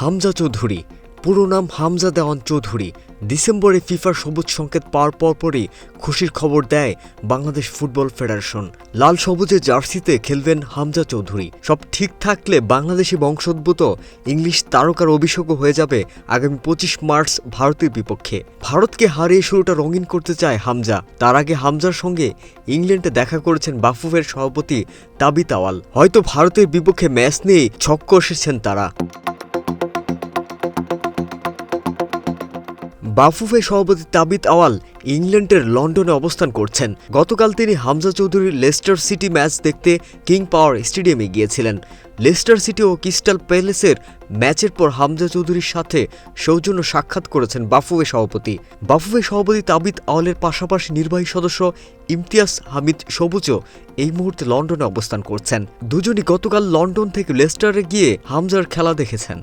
হামজা চৌধুরী, পুরো নাম হামজা দেওয়ান চৌধুরী, ডিসেম্বরে ফিফার সবুজ সংকেত পাওয়ার পরপরই খুশির খবর দেয় বাংলাদেশ ফুটবল ফেডারেশন। লাল সবুজে জার্সিতে খেলবেন হামজা চৌধুরী। সব ঠিক থাকলে বাংলাদেশি বংশোদ্ভূত ইংলিশ তারকার অভিষেকও হয়ে যাবে আগামী পঁচিশ মার্চ ভারতের বিপক্ষে। ভারতকে হারিয়ে শুরুটা রঙিন করতে চায় হামজা। তার আগে হামজার সঙ্গে ইংল্যান্ডে দেখা করেছেন বাফুফের সভাপতি তাবিত আওয়াল। হয়তো ভারতের বিপক্ষে ম্যাচ নিয়েই ছক্ক এসেছেন তারা। বাফুফে সভাপতি তাবিত আওয়াল ইংল্যান্ডের লন্ডনে অবস্থান করছেন। গতকাল তিনি হামজা চৌধুরীর লেস্টার সিটি ম্যাচ দেখতে কিং পাওয়ার স্টেডিয়ামে গিয়েছিলেন। লেস্টার সিটি ও ক্রিস্টাল প্যালেসের ম্যাচের পর হামজা চৌধুরীর সাথে সৌজন্য সাক্ষাৎ করেছেন বাফুফে সভাপতি। বাফুফে সভাপতি তাবিত আওয়ালের পাশাপাশি নির্বাহী সদস্য ইমতিয়াজ হামিদ সবুজও এই মুহূর্তে লন্ডনে অবস্থান করছেন। দুজনই গতকাল লন্ডন থেকে লেস্টারে গিয়ে হামজার খেলা দেখেছেন।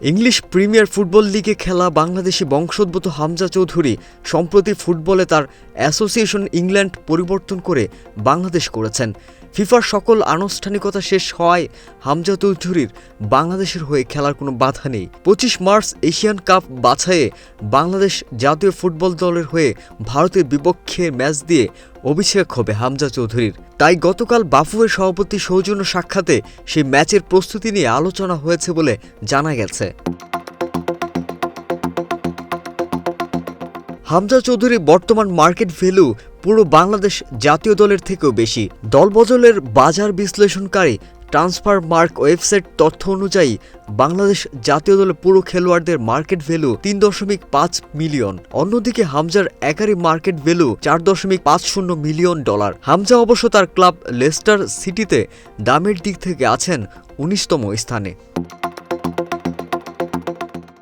ইংলিশ প্রিমিয়ার ফুটবল লিগে খেলা বাংলাদেশি বংশোদ্ভূত হামজা চৌধুরী সম্প্রতি ফুটবলে তার অ্যাসোসিয়েশন ইংল্যান্ড পরিবর্তন করে বাংলাদেশ করেছেন। ফিফার সকল আনুষ্ঠানিকতা শেষ হওয়ায় হামজা চৌধুরীর বাংলাদেশের হয়ে খেলার কোনো বাধা নেই। পঁচিশ মার্চ এশিয়ান কাপ বাছাইয়ে বাংলাদেশ জাতীয় ফুটবল দলের হয়ে ভারতের বিপক্ষে ম্যাচ দিয়ে অভিষেক হবে হামজা চৌধুরীর। তাই গতকাল বাফুয়ের সভাপতি সৌজন্য সাক্ষাতে সেই ম্যাচের প্রস্তুতি নিয়ে আলোচনা হয়েছে বলে জানা গেছে। হামজা চৌধুরী বর্তমান মার্কেট ভ্যালু পুরো বাংলাদেশ জাতীয় দলের থেকেও বেশি। দলবদলের বাজার বিশ্লেষণকারী ট্রান্সফার মার্ক ওয়েবসাইট তথ্য অনুযায়ী, বাংলাদেশ জাতীয় দলের পুরো খেলোয়াড়দের মার্কেট ভ্যালু তিন দশমিক পাঁচ মিলিয়ন। অন্যদিকে হামজার একারি মার্কেট ভ্যালু চার দশমিক পাঁচ শূন্য মিলিয়ন ডলার। হামজা অবশ্য তার ক্লাব লেস্টার সিটিতে দামের দিক থেকে আছেন উনিশতম স্থানে।